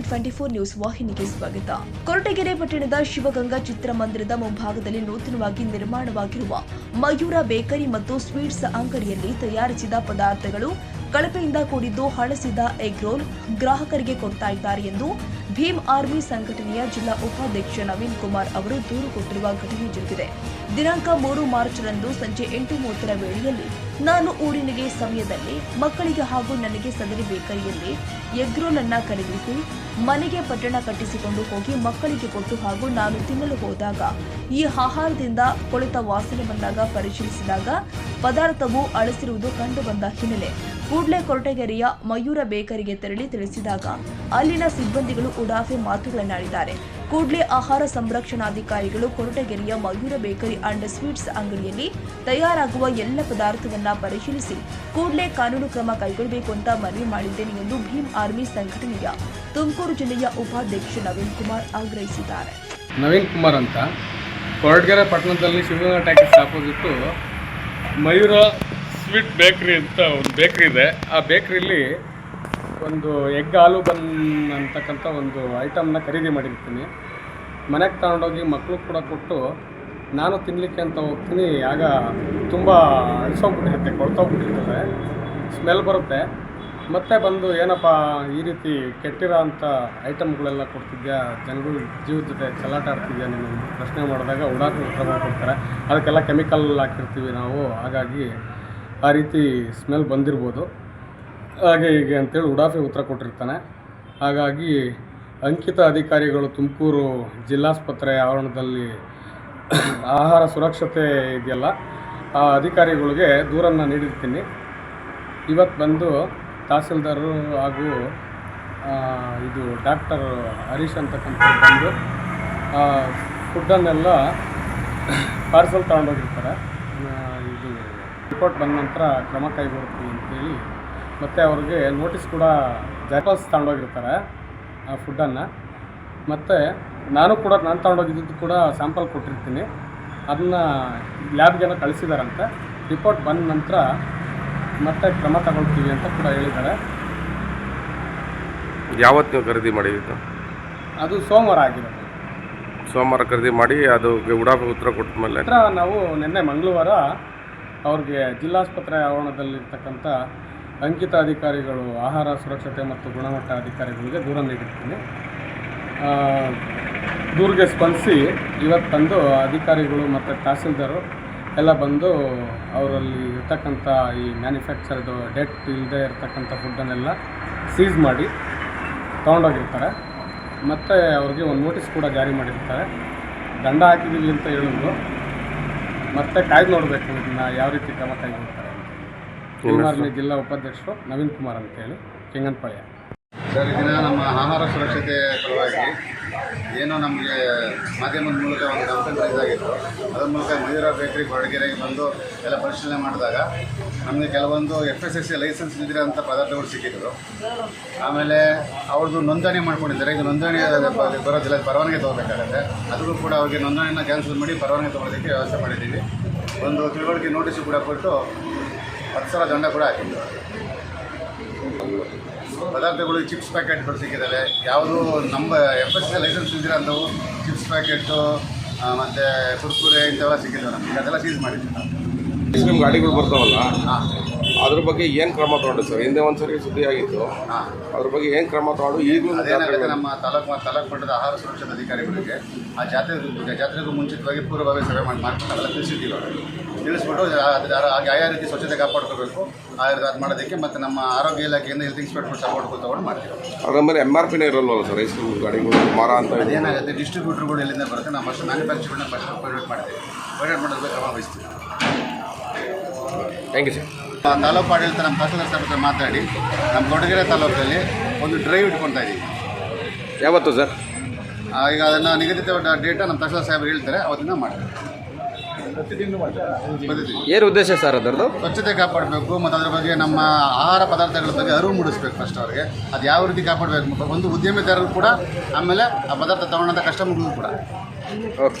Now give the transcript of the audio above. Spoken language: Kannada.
ಟಿವಿ ಟ್ವೆಂಟಿ ಫೋರ್ ನ್ಯೂಸ್ ವಾಹಿನಿಗೆ ಸ್ವಾಗತ. ಕೊರಟಗೆರೆ ಪಟ್ಟಣದ ಶಿವಗಂಗಾ ಚಿತ್ರಮಂದಿರದ ಮುಂಭಾಗದಲ್ಲಿ ನೂತನವಾಗಿ ನಿರ್ಮಾಣವಾಗಿರುವ ಮಯೂರ ಬೇಕರಿ ಮತ್ತು ಸ್ವೀಟ್ಸ್ ಅಂಗಡಿಯಲ್ಲಿ ತಯಾರಿಸಿದ ಪದಾರ್ಥಗಳು ಕಳಪೆಯಿಂದ ಕೂಡಿದ್ದು ಹಳಸಿದ ಎಗ್ ರೋಲ್ ಗ್ರಾಹಕರಿಗೆ ಕೊಡ್ತಾ ಇದ್ದಾರೆ ಎಂದು ಭೀಮ್ ಆರ್ಮಿ ಸಂಘಟನೆಯ ಜಿಲ್ಲಾ ಉಪಾಧ್ಯಕ್ಷ ನವೀನ್ ಕುಮಾರ್ ಅವರು ದೂರು ಕೊಟ್ಟಿರುವ ಘಟನೆ ಜರುಗಿದೆ. ದಿನಾಂಕ ಮೂರು ಮಾರ್ಚ್ ರಂದು ಸಂಜೆ ಎಂಟು ಮೂವತ್ತರ ವೇಳೆಯಲ್ಲಿ ನಾನು ಊರಿನಿಗೆ ಸಮಯದಲ್ಲಿ ಮಕ್ಕಳಿಗೆ ಹಾಗೂ ನನಗೆ ಸದರಿ ಬೇಕರಿಯಲ್ಲಿ ಎಗ್ ರೋಲ್ ಅನ್ನ ಖರೀದಿಸಿ ಮನೆಗೆ ಪಟ್ಟಣ ಕಟ್ಟಿಸಿಕೊಂಡು ಹೋಗಿ ಮಕ್ಕಳಿಗೆ ಕೊಟ್ಟು ಹಾಗೂ ನಾನು ತಿನ್ನಲು ಹೋದಾಗ, ಈ ಆಹಾರದಿಂದ ಕೊಳೆತ ವಾಸನೆ ಬಂದಾಗ ಪರಿಶೀಲಿಸಿದಾಗ ಪದಾರ್ಥವು ಅಳಿಸಿರುವುದು ಕಂಡುಬಂದ ಹಿನ್ನೆಲೆ. ಕೂಡಲೇ ಕೊರಟಗೆರೆಯ ಮಯೂರ ಬೇಕರಿಗೆ ತೆರಳಿ ತಿಳಿಸಿದಾಗ, ಅಲ್ಲಿನ ಸಿಬ್ಬಂದಿಗಳು ಉಡಾಫೆ ಮಾತುಗಳನ್ನಾಡಿದ್ದಾರೆ. ಕೂಡಲೇ ಆಹಾರ ಸಂರಕ್ಷಣಾಧಿಕಾರಿಗಳು ಕೊರಟಗೆರೆಯ ಮಯೂರ ಬೇಕರಿ ಅಂಡ್ ಸ್ವೀಟ್ಸ್ ಅಂಗಡಿಯಲ್ಲಿ ತಯಾರಾಗುವ ಎಲ್ಲ ಪದಾರ್ಥವನ್ನ ಪರಿಶೀಲಿಸಿ ಕೂಡಲೇ ಕಾನೂನು ಕ್ರಮ ಕೈಗೊಳ್ಳಬೇಕು ಅಂತ ಮನವಿ ಮಾಡಿದ್ದೇನೆ ಎಂದು ಭೀಮ್ ಆರ್ಮಿ ಸಂಘಟನೆಯ ತುಮಕೂರು ಜಿಲ್ಲೆಯ ಉಪಾಧ್ಯಕ್ಷ ನವೀನ್ ಕುಮಾರ್ ಆಗ್ರಹಿಸಿದ್ದಾರೆ. ನವೀನ್ ಕುಮಾರ್ ಅಂತ. ಕೊರಟಗೆರೆ ಪಟ್ಟಣದಲ್ಲಿ Shivaganga tax opposite Mayura sweet bakery ಅಂತ ಒಂದು ಬೇಕರಿ ಇದೆ. ಆ ಬೇಕ್ರಿಲಿ ಒಂದು ಎಗ್ ಆಲೂ ಬನ್ ಅಂತಕ್ಕಂಥ ಒಂದು ಐಟಮ್ನ ಖರೀದಿ ಮಾಡಿರ್ತೀನಿ. ಮನೆಗೆ ತಗೊಂಡೋಗಿ ಮಕ್ಕಳು ಕೂಡ ಕೊಟ್ಟು ನಾನು ತಿನ್ನಲಿಕ್ಕೆ ಅಂತ ಹೋಗ್ತೀನಿ. ಆಗ ತುಂಬ ಅಳಿಸೋಗ್ಬಿಟ್ಟಿರುತ್ತೆ, ಕೊಳ್ತೋಗ್ಬಿಟ್ಟಿರ್ತದೆ. ಸ್ಮೆಲ್ ಬರುತ್ತೆ. ಮತ್ತೆ ಬಂದು ಏನಪ್ಪ ಈ ರೀತಿ ಕೆಟ್ಟಿರೋ ಅಂಥ ಐಟಮ್ಗಳೆಲ್ಲ ಕೊಡ್ತಿದ್ಯಾ? ಜನಗಳು ಜೀವದ ಜೊತೆ ಚಲಾಟ ಆಡ್ತಿದ್ಯಾ ನೀನು? ಪ್ರಶ್ನೆ ಮಾಡಿದಾಗ ಉಡಾಕು ಉತ್ತರ ಕೊಡ್ತಾರೆ ಅದಕ್ಕೆಲ್ಲ ಕೆಮಿಕಲ್ ಹಾಕಿರ್ತೀವಿ ನಾವು. ಹಾಗಾಗಿ ಆ ರೀತಿ ಸ್ಮೆಲ್ ಬಂದಿರ್ಬೋದು. ಹಾಗೆ ಹೀಗೆ ಅಂತೇಳಿ ಉಡಾಫೆ ಉತ್ತರ ಕೊಟ್ಟಿರ್ತಾನೆ. ಹಾಗಾಗಿ ಅಂಕಿತ ಅಧಿಕಾರಿಗಳು ತುಮಕೂರು ಜಿಲ್ಲಾಸ್ಪತ್ರೆ ಆವರಣದಲ್ಲಿ ಆಹಾರ ಸುರಕ್ಷತೆ ಇದೆಯಲ್ಲ, ಆ ಅಧಿಕಾರಿಗಳಿಗೆ ದೂರನ್ನು ನೀಡಿರ್ತೀನಿ. ಇವತ್ತು ಬಂದು ತಹಸೀಲ್ದಾರರು ಹಾಗೂ ಇದು ಡಾಕ್ಟರ್ ಹರೀಶ್ ಅಂತಕ್ಕಂಥ ಬಂದು ಫುಡ್ಡನ್ನೆಲ್ಲ ಪಾರ್ಸಲ್ ತಗೊಂಡೋಗಿರ್ತಾರೆ. ಇದು ರಿಪೋರ್ಟ್ ಬಂದ ನಂತರ ಕ್ರಮ ಕೈಗೊಳ್ತೀವಿ ಅಂತೇಳಿ ಮತ್ತು ಅವ್ರಿಗೆ ನೋಟಿಸ್ ಕೂಡ ಜಾಪಾಸ್ ತಗೊಂಡೋಗಿರ್ತಾರೆ ಆ ಫುಡ್ಡನ್ನು ಮತ್ತು ನಾನು ಕೂಡ ನಾನು ತಗೊಂಡೋಗಿದ್ದು ಕೂಡ ಸ್ಯಾಂಪಲ್ ಕೊಟ್ಟಿರ್ತೀನಿ. ಅದನ್ನು ಲ್ಯಾಬ್ಗೆಲ್ಲ ಕಳಿಸಿದಾರಂತೆ. ರಿಪೋರ್ಟ್ ಬಂದ ನಂತರ ಮತ್ತೆ ಕ್ರಮ ತಗೊಳ್ತೀವಿ ಅಂತ ಕೂಡ ಹೇಳಿದ್ದಾರೆ. ಯಾವತ್ತು ನೀವು ಖರೀದಿ ಮಾಡಿದ್ದು? ಅದು ಸೋಮವಾರ ಆಗಿರೋದು. ಸೋಮವಾರ ಖರೀದಿ ಮಾಡಿ ಅದು ಉಡಾಫೆ ಉತ್ತರ ಕೊಟ್ಟ ಮೇಲೆ? ನಾವು ನಿನ್ನೆ ಮಂಗಳವಾರ ಅವ್ರಿಗೆ ಜಿಲ್ಲಾಸ್ಪತ್ರೆ ಆವರಣದಲ್ಲಿರ್ತಕ್ಕಂಥ ಅಂಕಿತ ಅಧಿಕಾರಿಗಳು ಆಹಾರ ಸುರಕ್ಷತೆ ಮತ್ತು ಗುಣಮಟ್ಟ ಅಧಿಕಾರಿಗಳಿಗೆ ದೂರ ನೀಡಿರ್ತೀನಿ. ದೂರಿಗೆ ಸ್ಪಂದಿಸಿ ಇವತ್ತು ಬಂದು ಅಧಿಕಾರಿಗಳು ಮತ್ತು ತಹಸೀಲ್ದಾರು ಎಲ್ಲ ಬಂದು ಅವರಲ್ಲಿ ಇರ್ತಕ್ಕಂಥ ಈ ಮ್ಯಾನುಫ್ಯಾಕ್ಚರ್ದು ಡೆಟ್ ಇಲ್ಲದೆ ಇರ್ತಕ್ಕಂಥ ಫುಡ್ಡನ್ನೆಲ್ಲ ಸೀಸ್ ಮಾಡಿ ತೊಗೊಂಡೋಗಿರ್ತಾರೆ. ಮತ್ತು ಅವ್ರಿಗೆ ಒಂದು ನೋಟಿಸ್ ಕೂಡ ಜಾರಿ ಮಾಡಿರ್ತಾರೆ. ದಂಡ ಹಾಕಿದ್ದೀವಿ ಅಂತ ಹೇಳಿದ್ರು ಮತ್ತೆ ಕಾಯ್ದು ನೋಡಬೇಕು ಇದನ್ನ ಯಾವ ರೀತಿ ಕ್ರಮ ಕೈಗೊಳ್ತಾರೆ. ಅಂತ ಜಿಲ್ಲಾ ಉಪಾಧ್ಯಕ್ಷರು ನವೀನ್ ಕುಮಾರ್ ಅಂತೇಳಿ ಕೆಂಗನಪಾಳ್ಯ. ಸರ್ ಇದನ್ನ ನಮ್ಮ ಆಹಾರ ಸುರಕ್ಷತೆ ಪರವಾಗಿ ಏನೋ ನಮಗೆ ಮಾಧ್ಯಮದ ಮೂಲಕ ಒಂದು ಕಂಪ್ಲೇಂಟ್ ರೈಸ್ ಆಗಿತ್ತು ಅದರ ಮೂಲಕ ಮಯೂರ ಬೇಕರಿ ಹೊರಗೆರೆಗೆ ಬಂದು ಎಲ್ಲ ಪರಿಶೀಲನೆ ಮಾಡಿದಾಗ ನಮಗೆ ಕೆಲವೊಂದು F S S C licence ಇದ್ದಿರೋಂಥ ಪದಾರ್ಥಗಳು ಸಿಕ್ಕಿದ್ರು ಆಮೇಲೆ ಅವ್ರದ್ದು ನೋಂದಣಿ ಮಾಡ್ಕೊಂಡಿದ್ದಾರೆ. ಈಗ ನೋಂದಣಿ ಬರೋದಿಲ್ಲ ಪರವಾನಗಿ ತೊಗೋಬೇಕಾಗತ್ತೆ. ಅದಕ್ಕೂ ಕೂಡ ಅವ್ರಿಗೆ ನೋಂದಣಿನ ಕ್ಯಾನ್ಸಲ್ ಮಾಡಿ ಪರವಾನಗಿ ತೊಗೊಳೋದಕ್ಕೆ ವ್ಯವಸ್ಥೆ ಮಾಡಿದ್ದೀವಿ. ಒಂದು ತಿಳುವಳಿಕೆ ನೋಟಿಸು ಕೂಡ ಕೊಟ್ಟು ಹತ್ತು ಸಲ ದಂಡ ಕೂಡ ಹಾಕಿದ್ರು. ಪದಾರ್ಥಗಳು ಚಿಪ್ಸ್ ಪ್ಯಾಕೆಟ್ಗಳು ಸಿಕ್ಕಿದ್ದಾವೆ ಯಾವುದು ನಮ್ಮ ಎಫ್ ಎಸ್ ಲೈಸೆನ್ಸ್ ಇದ್ದಿರೋಂಥವು ಚಿಪ್ಸ್ ಪ್ಯಾಕೆಟು ಮತ್ತು ಕುರ್ಕುರೆ ಇಂಥವೆಲ್ಲ ಸಿಕ್ಕಿದ್ದಾವೆ ನಮಗೆ. ಅದೆಲ್ಲ ಸೀಸ್ ಮಾಡಿದ್ದೀವಿ ಐಸ್ ಗಾಡಿಗಳು ಬರ್ತಾವಲ್ಲ ಅದ್ರ ಬಗ್ಗೆ ಏನು ಕ್ರಮ ತಗೊಂಡು ಸರ್? ಹಿಂದೆ ಒಂದ್ಸರಿ ಸುದ್ದಿ ಆಗಿತ್ತು ಅದ್ರ ಬಗ್ಗೆ ಏನು ಕ್ರಮ ತಗೊಂಡು ಈಗಲೂ ನಮ್ಮ ತಾಲೂಕು ತಾಲೂಕು ಮಟ್ಟದ ಆಹಾರ ಸುರಕ್ಷತಾ ಅಧಿಕಾರಿಗಳಿಗೆ ಆ ಜಾತ್ರೆ ಜಾತ್ರೆಗೂ ಮುಂಚಿತವಾಗಿ ಪೂರ್ವಭಾವಿ ಸಭೆ ಮಾಡಿ ಅವೆಲ್ಲ ತಿಳಿಸಿದ್ದೀವಿ ಅವ್ರಿಗೆ. ತಿಳಿಸ್ಬಿಟ್ಟು ಯಾವ ರೀತಿ ಸ್ವಚ್ಛತೆ ಕಾಪಾಡ್ಕೋಬೇಕು ಆ ರೀತಿ ಅದು ಮಾಡೋದಕ್ಕೆ ಮತ್ತು ನಮ್ಮ ಆರೋಗ್ಯ ಇಲಾಖೆಯಿಂದ ಹೆಲ್ತ್ ಇನ್ಸ್ಪೆಕ್ಟರ್ ಸಪೋರ್ಟ್ ತೊಗೊಂಡು ಮಾಡ್ತೀವಿ. ಅದ್ರ ಮೇಲೆ ಎಂ ಆರ್ ಪಿನೇ ಇರಲ್ವಲ್ಲ ಸರ್? ಐಸ್ ಕ್ರೀಮ್ ಗಾಡಿಗಳು ಮಾರ ಅಂತ ಇದೆ. ಅದೇನಾಗುತ್ತೆ ಡಿಸ್ಟ್ರಿಬ್ಯೂಟರ್ಗಳು ಎಲ್ಲಿಂದ ಬರುತ್ತೆ? ನಾವು ಫಸ್ಟ್ ಮ್ಯಾನುಫ್ಯಾಕ್ಚರ್ಗಳನ್ನ ಫಸ್ಟ್ ಪ್ರೈವೇಟ್ ಮಾಡ್ತೀವಿ ಪ್ರೈವೇಟ್ ಮಾಡೋದಕ್ಕೆ ಕ್ರಮ ವಹಿಸ್ತೀವಿ. ಥ್ಯಾಂಕ್ ಯು ಸರ್ ತಾಲೂಕು ಆಡಳಿತ ನಮ್ಮ ತಹಸೀಲ್ದಾರ್ ಸರ್ ಹತ್ರ ಮಾತಾಡಿ ನಮ್ಮ ಕೊಡಗೆರೆ ತಾಲೂಕಲ್ಲಿ ಒಂದು ಡ್ರೈವ್ ಇಟ್ಕೊತಾ ಇದ್ದೀವಿ ಯಾವತ್ತು ಸರ್ ಆ, ಈಗ ಅದನ್ನು ನಿಗದಿತ ಡೇಟಾ ನಮ್ಮ ತಹಸೀಲ್ದಾರ್ ಸಾಹೇಬ್ರು ಹೇಳ್ತಾರೆ ಅವತ್ತಿನ ಮಾಡ್ತಾರೆ. ಏನು ಉದ್ದೇಶ ಸರ್ ಅದರದ್ದು? ಸ್ವಚ್ಛತೆ ಕಾಪಾಡಬೇಕು ಮತ್ತು ಅದ್ರ ಬಗ್ಗೆ ನಮ್ಮ ಆಹಾರ ಪದಾರ್ಥಗಳ ಬಗ್ಗೆ ಅರಿವು ಮೂಡಿಸ್ಬೇಕು ಫಸ್ಟ್ ಅವ್ರಿಗೆ. ಅದು ಯಾವ ರೀತಿ ಕಾಪಾಡಬೇಕು ಒಂದು ಉದ್ಯಮಿದಾರರು ಕೂಡ ಆಮೇಲೆ ಆ ಪದಾರ್ಥ ತಗೊಂಡಂಥ ಕಸ್ಟಮರ್ಗಳು ಕೂಡ. ಓಕೆ